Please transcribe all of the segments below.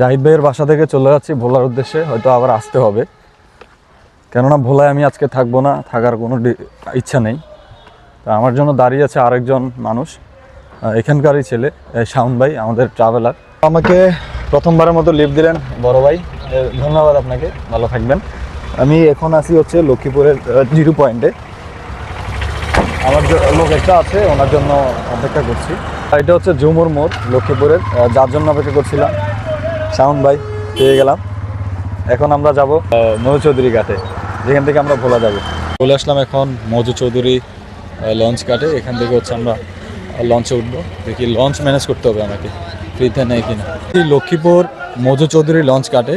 জাহিদ ভাইয়ের বাসা থেকে চলে যাচ্ছি ভোলার উদ্দেশ্যে হয়তো আবার আসতে হবে। কেননা ভোলায় আমি আজকে থাকব না থাকার কোনো ইচ্ছা নেই। তা আমার জন্য দাঁড়িয়ে আছে আরেকজন মানুষ এখানকারই ছেলে এ, শাওন ভাই আমাদের ট্রাভেলার আমাকে প্রথমবারের মতো লিভ দিলেন বড় ভাই। ধন্যবাদ আপনাকে ভালো থাকবেন। আমি এখন আসি হচ্ছে লক্ষ্মীপুরের জিরো পয়েন্টে। আমার লোক একটা আছে ওনার জন্য অপেক্ষা করছি। এটা হচ্ছে ঝুমুর মোড় লক্ষ্মীপুরের। যার জন্য অপেক্ষা করছিলাম। শাওন ভাই পেয়ে গেলাম। এখন আমরা যাব মধু চৌধুরী ঘাটে। যেখান থেকে আমরা ভোলা যাব। চলে আসলাম এখন মধু চৌধুরী লঞ্চ ঘাটে। এখান থেকে হচ্ছে আমরা লঞ্চে উঠবো। দেখি লঞ্চ ম্যানেজ করতে হবে আমাকে। ফ্রিতে নেই কিনা। এই লক্ষ্মীপুর মধু চৌধুরী লঞ্চ ঘাটে।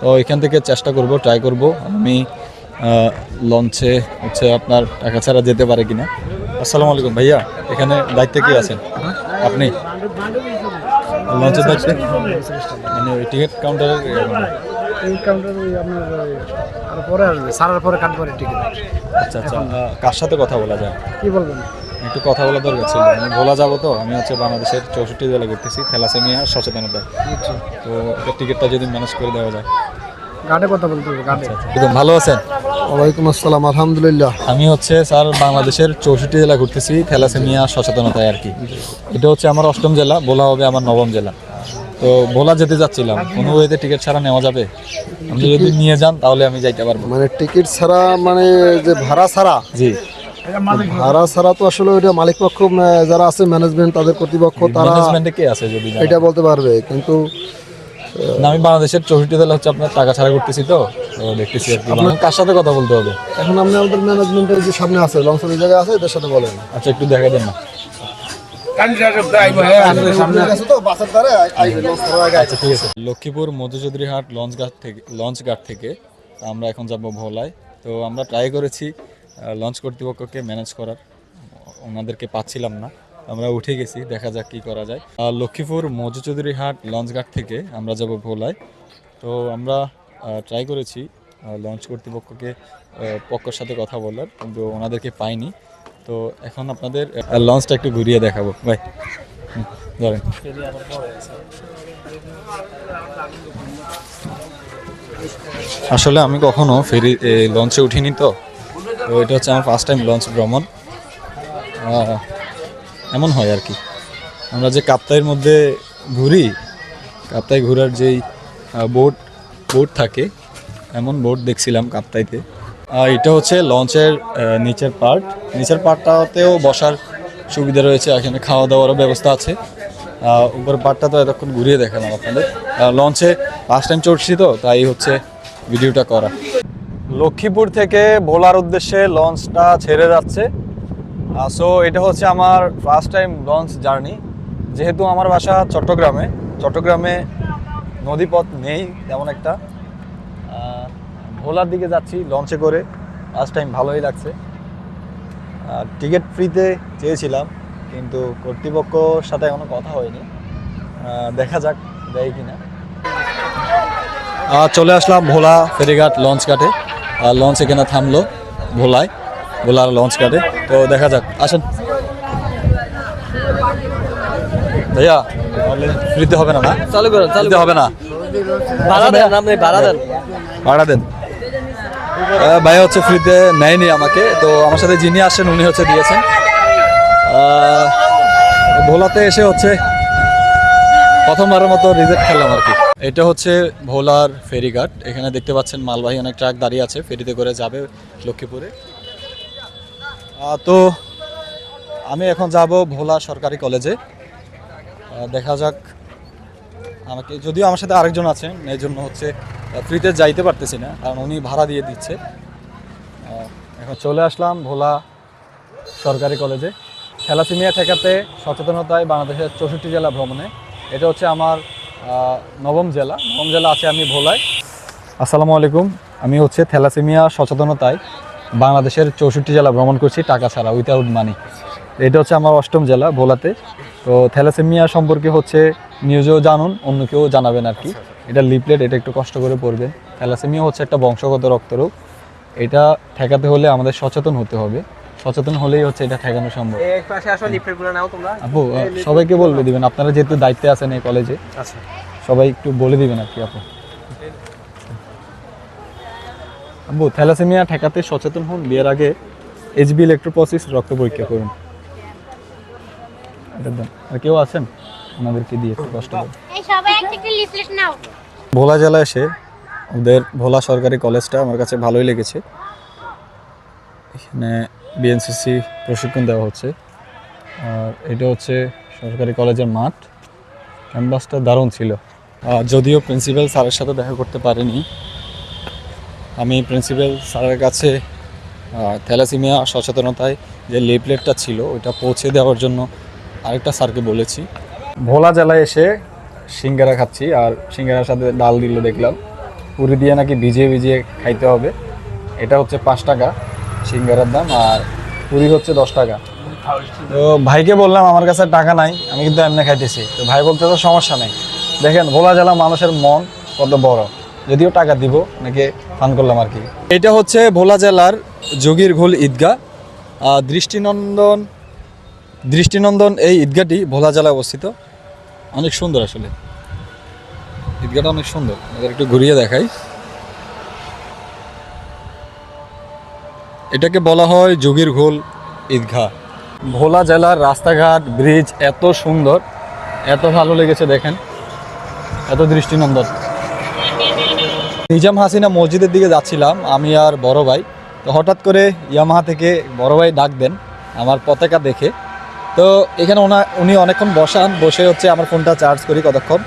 তো এখান থেকে চেষ্টা করব ট্রাই করব। আমি লঞ্চে হচ্ছে আপনার টাকা ছাড়া যেতে পারে কিনা। আসসালামু আলাইকুম ভাইয়া এখানে দায়িত্বে কি আছেন? আপনি লঞ্চের দায়িত্বে মানে ওই টিকিট কাউন্টারের এই কাউন্টার আপনার আরও পরে আসবে সারার পরে কাটবো টিকিট। আচ্ছা আচ্ছা কার সাথে কথা বলা যায়? কি বলবেন? একটু কথা বলা দরকার ছিল। আমি ভোলা যাব তো আমি হচ্ছে বাংলাদেশের চৌষট্টি জেলা করতেছি থ্যালাসেমিয়া সচেতনতা তো এই টিকিটটা যদি ম্যানেজ করে দেওয়া যায়। গাড়ে কথা বলতে হবে গাড়ে একদম ভালো আছেন? ওয়ালাইকুম আসসালাম আলহামদুলিল্লাহ। আমি হচ্ছে স্যার বাংলাদেশের চৌষট্টি জেলা ঘুরতেছি থ্যালাসেমিয়া সচেতনতায় আর কি। এটা হচ্ছে আমার অষ্টম জেলা ভোলা হবে আমার নবম জেলা। তো ভোলা যেতে যাচ্ছিলাম কোনো ওয়েতে টিকিট ছাড়া নেওয়া যাবে? আপনি যদি নিয়ে যান তাহলে আমি যাইতে পারব। মানে টিকিট ছাড়া মানে যে ভাড়া ছাড়া? জি। ভাড়া ছাড়া তো আসলে ওইটা মালিক পক্ষ যারা আছে ম্যানেজমেন্ট তাদের কর্তৃপক্ষ তারা ম্যানেজমেন্টে কে আছে যদি এটা বলতে পারবে কিন্তু আমি বাংলাদেশের চৌষট্টি জেলা হচ্ছে আপনার টাকা ছাড়া করতেছি তো। দেখতেছি আর কি আপনার কার সাথে কথা বলতে হবে? এখন আপনি আমাদের ম্যানেজমেন্টের যে সামনে আছে লংসর এই জায়গায় আছে এদের সাথে বলেন। আচ্ছা একটু দেখা দেন না। আগে আচ্ছা ঠিক আছে। লক্ষ্মীপুর মধুচৌধুরী হাট লঞ্চ ঘাট থেকে লঞ্চ ঘাট থেকে আমরা এখন যাব ভোলায়। তো আমরা ট্রাই করেছি লঞ্চ কর্তৃপক্ষকে ম্যানেজ করার। ওনাদেরকে পাচ্ছিলাম না। আমরা উঠে গেছি দেখা যাক কি করা যায়। লক্ষ্মীপুর মধুচৌধুরী হাট লঞ্চ ঘাট থেকে আমরা যাব ভোলায়। তো আমরা ট্রাই করেছি লঞ্চ কর্তৃপক্ষকে পক্ষর সাথে কথা বলার, কিন্তু ওনাদেরকে পাইনি। তো এখন আপনাদের লঞ্চটা একটু ঘুরিয়ে দেখাবো। ভাই ধরেন। আসলে আমি কখনো ফেরি লঞ্চে উঠিনি তো। তো এটা হচ্ছে আমার ফার্স্ট টাইম লঞ্চ ভ্রমণ। এমন হয় আর কি। আমরা যে কাপ্তাইয়ের মধ্যে ঘুরি, কাপ্তাই ঘোরার যেই বোট বোট থাকে, এমন বোট দেখছিলাম কাপ্তাইতে। এটা হচ্ছে লঞ্চের নিচের পার্ট। নিচের পার্টটাতেও বসার সুবিধা রয়েছে, এখানে খাওয়া দাওয়ারও ব্যবস্থা আছে। উপরের পার্টটা তো এতক্ষণ ঘুরিয়ে দেখালাম আপনাদের। লঞ্চে ফার্স্ট টাইম চড়ছি তো, তাই হচ্ছে ভিডিওটা করা। লক্ষ্মীপুর থেকে ভোলার উদ্দেশ্যে লঞ্চটা ছেড়ে যাচ্ছে। সো এটা হচ্ছে আমার ফার্স্ট টাইম লঞ্চ জার্নি। যেহেতু আমার বাসা চট্টগ্রামে চট্টগ্রামে নদীপথ নেই তেমন একটা। ভোলার দিকে যাচ্ছি লঞ্চে করে। ফার্স্ট টাইম ভালোই লাগছে। টিকিট ফ্রিতে চেয়েছিলাম কিন্তু কর্তৃপক্ষর সাথে এখনও কথা হয়নি। দেখা যাক দেয় কিনা। আহ, চলে আসলাম ভোলা ফেরিঘাট লঞ্চ ঘাটে। আর লঞ্চ এখানে থামলো ভোলায় ভোলার লঞ্চ ঘাটে। তো দেখা যাক। আসেন। ভাইয়া ফ্রিতে হবে না না? চালু করুন চালু হবে না। ভাড়া দেন আপনি ভাড়া দেন। ভাড়া দেন। ভাইয়া হচ্ছে ফ্রিতে নেয়নি আমাকে তো আমার সাথে যিনি আসেন উনি হচ্ছে দিয়েছেন। ভোলাতে এসে হচ্ছে প্রথমবারের মতো রিজেক্ট খেলাম আর কি। এটা হচ্ছে ভোলার ফেরিঘাট। এখানে দেখতে পাচ্ছেন মালবাহী অনেক ট্রাক দাঁড়িয়ে আছে ফেরিতে করে যাবে লক্ষ্মীপুরে। তো আমি এখন যাব ভোলা সরকারি কলেজে। দেখা যাক। আমাকে যদিও আমার সাথে আরেকজন আছেন, এই জন্য হচ্ছে ফ্রিতে যাইতে পারতেছি না, কারণ উনি ভাড়া দিয়ে দিচ্ছে। এখন চলে আসলাম ভোলা সরকারি কলেজে। থ্যালাসেমিয়া ঠেকাতে সচেতনতায় বাংলাদেশের চৌষট্টি জেলা ভ্রমণে। এটা হচ্ছে আমার নবম জেলা। নবম জেলা আছে আমি ভোলায়। আসসালামু আলাইকুম। আমি হচ্ছে থ্যালাসেমিয়া সচেতনতায় বাংলাদেশের চৌষট্টি জেলা ভ্রমণ করছি, টাকা ছাড়া উইথাউট মানি এটা হচ্ছে আমার অষ্টম জেলা ভোলাতে। তো থ্যালাসেমিয়া সম্পর্কে হচ্ছে নিউজেও জানুন অন্য কেউ জানাবেন আর কি। এটা লিপলেট এটা একটু কষ্ট করে পড়বেন থ্যালাসেমিয়া হচ্ছে একটা বংশগত রক্তরোগ। এটা ঠেকাতে হলে আমাদের সচেতন হতে হবে। সচেতন হলেই হচ্ছে এটা ঠেকানো সম্ভব। আপু সবাইকে বলবে দিবেন। আপনারা যেহেতু দায়িত্বে আছেন এই কলেজে আচ্ছা। সবাই একটু বলে দিবেন আর কি আপু। আব্বু থ্যালাসেমিয়া ঠেকাতে সচেতন হন বিয়ের আগে এইচবি ইলেকট্রোপসিস রক্ত পরীক্ষা করুন। দেন। আর কেউ আছেন? ওনাদেরকে দিয়ে একটু কষ্ট করে এই সবাই একটা একটা লিফলেট নাও। ভোলা জেলা এসে ওদের ভোলা সরকারি কলেজটা আমার কাছে ভালোই লেগেছে। এখানে বিএনসিসি প্রশিক্ষণ দেওয়া হচ্ছে। আর এটা হচ্ছে সরকারি কলেজের মাঠ। ক্যাম্পাসটা দারুণ ছিল। আর যদিও প্রিন্সিপাল স্যারের সাথে দেখা করতে পারিনি আমি প্রিন্সিপাল স্যারের কাছে থ্যালাসিমিয়া সচেতনতায় যে লিফলেটটা ছিল ওইটা পৌঁছে দেওয়ার জন্য আরেকটা স্যারকে বলেছি। ভোলা জেলায় এসে সিঙ্গারা খাচ্ছি আর সিঙ্গারার সাথে ডাল দিল দেখলাম। পুরি দিয়ে নাকি ভিজিয়ে ভিজিয়ে খাইতে হবে। এটা হচ্ছে পাঁচ টাকা সিঙ্গারার দাম আর পুরি হচ্ছে দশ টাকা। তো ভাইকে বললাম, আমার কাছে টাকা নাই, আমি কিন্তু এমনি খাইতেছি। তো ভাই বলতে তো সমস্যা নেই। দেখেন, ভোলা জেলা মানুষের মন কত বড়। যদিও টাকা দিব, নাকি ফান করলাম আর কি। এটা হচ্ছে ভোলা জেলার যোগীর ঘোল ঈদগাহ। দৃষ্টিনন্দন দৃষ্টিনন্দন এই ঈদগাহটি ভোলা জেলায় অবস্থিত। অনেক সুন্দর আসলে। ঈদগাহটা অনেক সুন্দর। এদের একটু ঘুরিয়ে দেখাই। এটাকে বলা হয় যোগীর ঘোল ঈদগাহ। ভোলা জেলার রাস্তাঘাট, ব্রিজ এত সুন্দর, এত ভালো লেগেছে দেখেন। এত দৃষ্টিনন্দন। নিজাম হাসিনা মসজিদের দিকে যাচ্ছিলাম, আমি আর বড় ভাই। তো হঠাৎ করে ইয়ামাহা থেকে বড় ভাই ডাক দেন আমার পতাকা দেখে। তো এখানে ওনা উনি অনেকক্ষণ বসান, বসে হচ্ছে আমার ফোনটা চার্জ করি কতক্ষণ?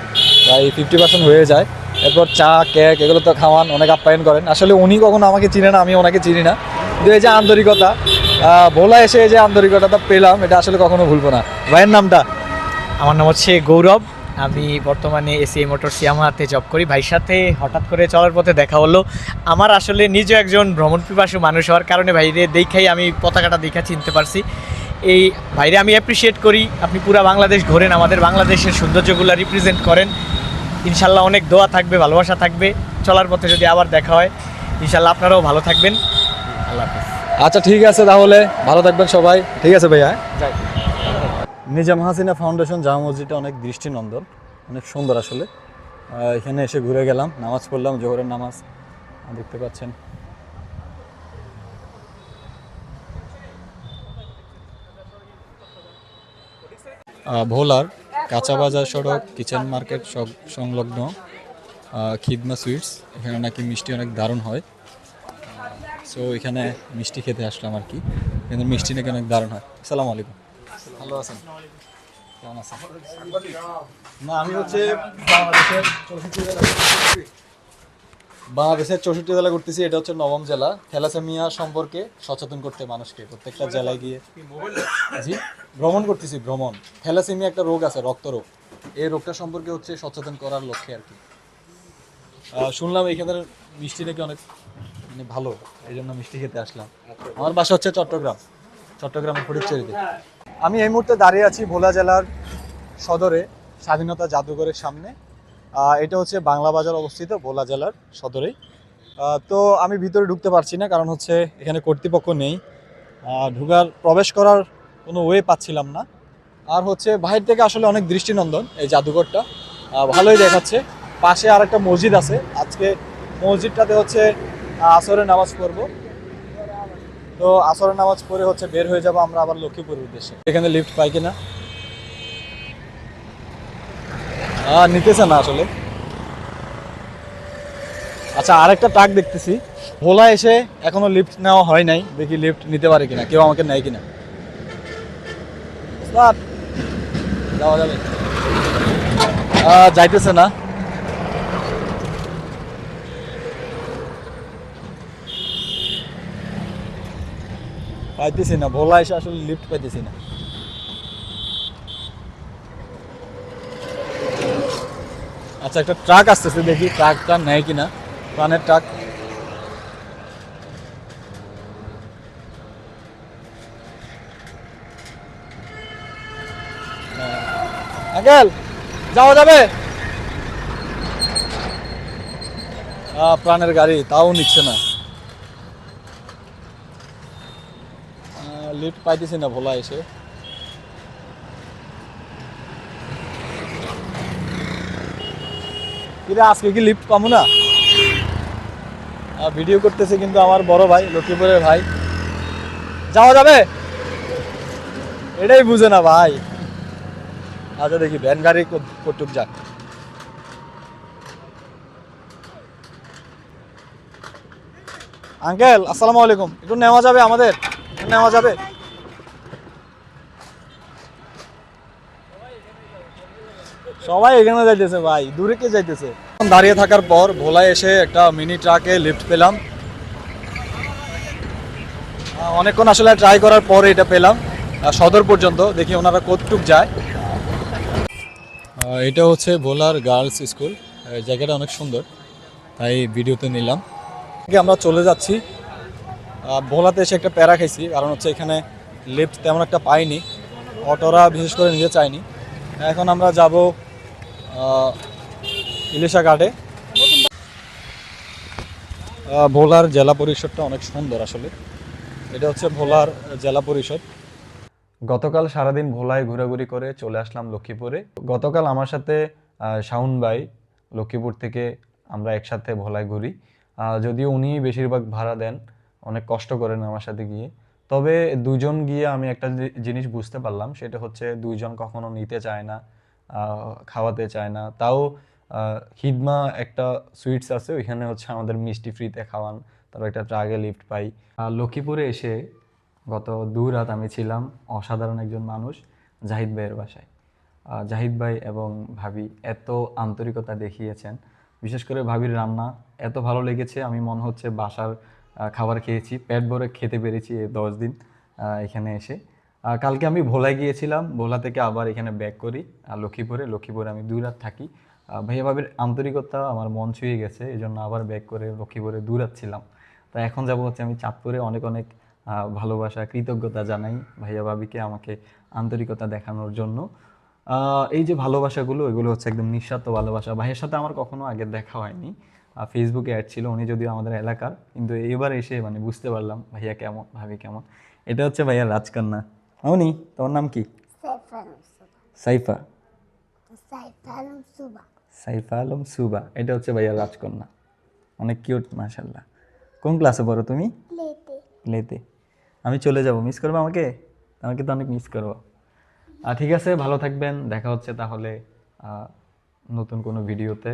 প্রায় ফিফটি পার্সেন্ট হয়ে যায়। এরপর চা কেক এগুলো তো খাওয়ান, অনেক আপ্যায়ন করেন। আসলে উনি কখনো আমাকে চিনে না, আমি ওনাকে চিনি না। কিন্তু এই যে আন্তরিকতা ভোলা এসে এই যে আন্তরিকতাটা পেলাম, এটা আসলে কখনো ভুলবো না। ভাইয়ের নামটা? আমার নাম হচ্ছে গৌরব। আমি বর্তমানে এসি মোটর সিয়ামাতে জব করি। ভাইয়ের সাথে হঠাৎ করে চলার পথে দেখা হলো। আমার আসলে নিজে একজন ভ্রমণ পিপাসু মানুষ হওয়ার কারণে ভাইরে দেখাই আমি পতাকাটা দেখা চিনতে পারছি। এই ভাইরে আমি অ্যাপ্রিসিয়েট করি আপনি পুরা বাংলাদেশ ঘোরেন আমাদের বাংলাদেশের সৌন্দর্যগুলো রিপ্রেজেন্ট করেন। ইনশাল্লাহ অনেক দোয়া থাকবে ভালোবাসা থাকবে। চলার পথে যদি আবার দেখা হয় ইনশাল্লাহ আপনারাও ভালো থাকবেন। আল্লাহ হাফিজ। আচ্ছা ঠিক আছে তাহলে ভালো থাকবেন সবাই। ঠিক আছে ভাইয়া যাই। নিজাম হাসিনা ফাউন্ডেশন জামা মসজিদটা অনেক দৃষ্টিনন্দন অনেক সুন্দর আসলে। এখানে এসে ঘুরে গেলাম নামাজ পড়লাম জোহরের নামাজ দেখতে পাচ্ছেন। ভোলার কাঁচা বাজার সড়ক, কিচেন মার্কেট, সব সংলগ্ন খিদমা সুইটস। এখানে নাকি মিষ্টি অনেক দারুণ হয়। সো এখানে মিষ্টি খেতে আসলাম আর কি। কিন্তু মিষ্টি নাকি অনেক দারুণ হয়। আসসালামু আলাইকুম। ভালো আছেন? কেমন আছেন? না, আমি হচ্ছে বাংলাদেশের বাংলাদেশের চৌষট্টি জেলা করতেছি এটা হচ্ছে নবম জেলা। থ্যালাসেমিয়া সম্পর্কে সচেতন করতে মানুষকে প্রত্যেকটা জেলায় গিয়ে। জি ভ্রমণ করতেছি ভ্রমণ। থ্যালাসেমিয়া একটা রোগ আছে রক্ত রোগ এই রোগটা সম্পর্কে হচ্ছে সচেতন করার লক্ষ্যে আর কি। শুনলাম এখানের মিষ্টি নাকি অনেক মানে ভালো এই জন্য মিষ্টি খেতে আসলাম। আমার বাসা হচ্ছে চট্টগ্রাম চট্টগ্রামের ফটিকচুরিতে আমি এই মুহূর্তে দাঁড়িয়ে আছি ভোলা জেলার সদরে স্বাধীনতা জাদুঘরের সামনে। এটা হচ্ছে বাংলা বাজার অবস্থিত ভোলা জেলার সদরেই। তো আমি ভিতরে ঢুকতে পারছি না, কারণ হচ্ছে এখানে কর্তৃপক্ষ নেই। ঢুকার, প্রবেশ করার কোনো ওয়ে পাচ্ছিলাম না। আর হচ্ছে বাহির থেকে আসলে অনেক দৃষ্টিনন্দন এই জাদুঘরটা। ভালোই দেখাচ্ছে। পাশে আর একটা মসজিদ আছে। আজকে মসজিদটাতে হচ্ছে আসরের নামাজ পড়ব। তো আসরের নামাজ পড়ে হচ্ছে বের হয়ে যাব আমরা আবার লক্ষ্মীপুরের উদ্দেশ্যে। এখানে লিফট পাই কিনা? নিতেছে না আসলে। আচ্ছা আরেকটা ট্রাক দেখতেছি। ভোলা এসে এখনও লিফট নেওয়া হয় নাই। দেখি লিফট নিতে পারে কিনা, কেউ আমাকে নেয় কিনা। যাওয়া যাবে। যাইতেছে না। পাইতেছি না, ভোলা এসে আসলে লিফট পাইতেছি না। আচ্ছা একটা ট্রাক আসতেছে, দেখি ট্রাকটা নেয় কিনা। প্রাণের ট্রাক যাওয়া যাবে? প্রাণের গাড়ি, তাও নিচ্ছে না। লিফট পাইতেছি না, ভোলা এসে। কিরে, আজকে কি লিফট পাবো না? ভিডিও করতেছে কিন্তু আমার বড় ভাই, লক্ষ্মীপুরের ভাই। যাওয়া যাবে? এটাই বুঝে না ভাই। আচ্ছা দেখি, ভ্যান গাড়ি কতটুক যাক। আঙ্কেল, আসসালামু আলাইকুম। একটু নেওয়া যাবে আমাদের? নেওয়া যাবে? সবাই এখানে যাইতেছে ভাই, দূরে কে যাইতেছে? দাঁড়িয়ে থাকার পর ভোলায় এসে একটা মিনি ট্রাকে লিফট পেলাম। অনেকক্ষণ আসলে ট্রাই করার পর এটা পেলাম। সদর পর্যন্ত, দেখি ওনারা কতটুক যায়। এটা হচ্ছে ভোলার গার্লস স্কুল জায়গাটা অনেক সুন্দর, তাই ভিডিওতে নিলাম। আমরা চলে যাচ্ছি। ভোলাতে এসে একটা প্যারা খাইছি, কারণ হচ্ছে এখানে লিফট তেমন একটা পাইনি। অটোরা বিশেষ করে নিতে চাইনি এখন আমরা যাব ইলিশা ঘাটে। ভোলার জেলা পরিষদটা অনেক সুন্দর আসলে। এটা হচ্ছে ভোলার জেলা পরিষদ। গতকাল সারাদিন ভোলায় ঘোরাঘুরি করে চলে আসলাম লক্ষ্মীপুরে। গতকাল আমার সাথে শাওন ভাই লক্ষ্মীপুর থেকে আমরা একসাথে ভোলায় ঘুরি। যদিও উনি বেশিরভাগ ভাড়া দেন, অনেক কষ্ট করেন আমার সাথে গিয়ে। তবে দুজন গিয়ে আমি একটা জিনিস বুঝতে পারলাম, সেটা হচ্ছে দুইজন কখনো নিতে চায় না খাওয়াতে চায় না। তাও হিদমা একটা সুইটস আছে, ওইখানে হচ্ছে আমাদের মিষ্টি ফ্রিতে খাওয়ান। তারপর একটা ট্রাগে লিফট পাই। আর লক্ষ্মীপুরে এসে গত দু রাত আমি ছিলাম অসাধারণ একজন মানুষ, জাহিদ ভাইয়ের বাসায়। জাহিদ ভাই এবং ভাবি এত আন্তরিকতা দেখিয়েছেন। বিশেষ করে ভাবির রান্না এত ভালো লেগেছে, আমি মনে হচ্ছে বাসার খাবার খেয়েছি, পেট ভরে খেতে পেরেছি এই দশ দিন এখানে এসে। কালকে আমি ভোলায় গিয়েছিলাম। ভোলা থেকে আবার এখানে ব্যাক করি লক্ষ্মীপুরে। লক্ষ্মীপুরে আমি দুই রাত থাকি। ভাইয়া ভাবির আন্তরিকতা আমার মন ছুঁয়ে গেছে এই জন্য আবার ব্যাক করে লক্ষ্মীপুরে দু রাত ছিলাম। তো এখন যাব হচ্ছে আমি চাঁদপুরে। অনেক অনেক ভালোবাসা, কৃতজ্ঞতা জানাই ভাইয়া ভাবিকে আমাকে আন্তরিকতা দেখানোর জন্য। এই যে ভালোবাসাগুলো, এগুলো হচ্ছে একদম নিঃস্বার্থ ভালোবাসা। ভাইয়ের সাথে আমার কখনো আগে দেখা হয়নি। ফেসবুকে অ্যাড ছিল, উনি যদিও আমাদের এলাকার, কিন্তু এবার এসে মানে বুঝতে পারলাম ভাইয়া কেমন, ভাবি কেমন। এটা হচ্ছে ভাইয়া রাজকন্যা। মামনি তোমার নাম কি সাইফা সাইফা আলম সুবা এটা হচ্ছে ভাইয়ার রাজকন্যা অনেক কিউট মাশাল্লাহ কোন ক্লাসে পড়ো তুমি প্লেতে আমি চলে যাব মিস করব আমাকে আমাকে তো অনেক মিস করব আর ঠিক আছে ভালো থাকবেন। দেখা হচ্ছে তাহলে নতুন কোনো ভিডিওতে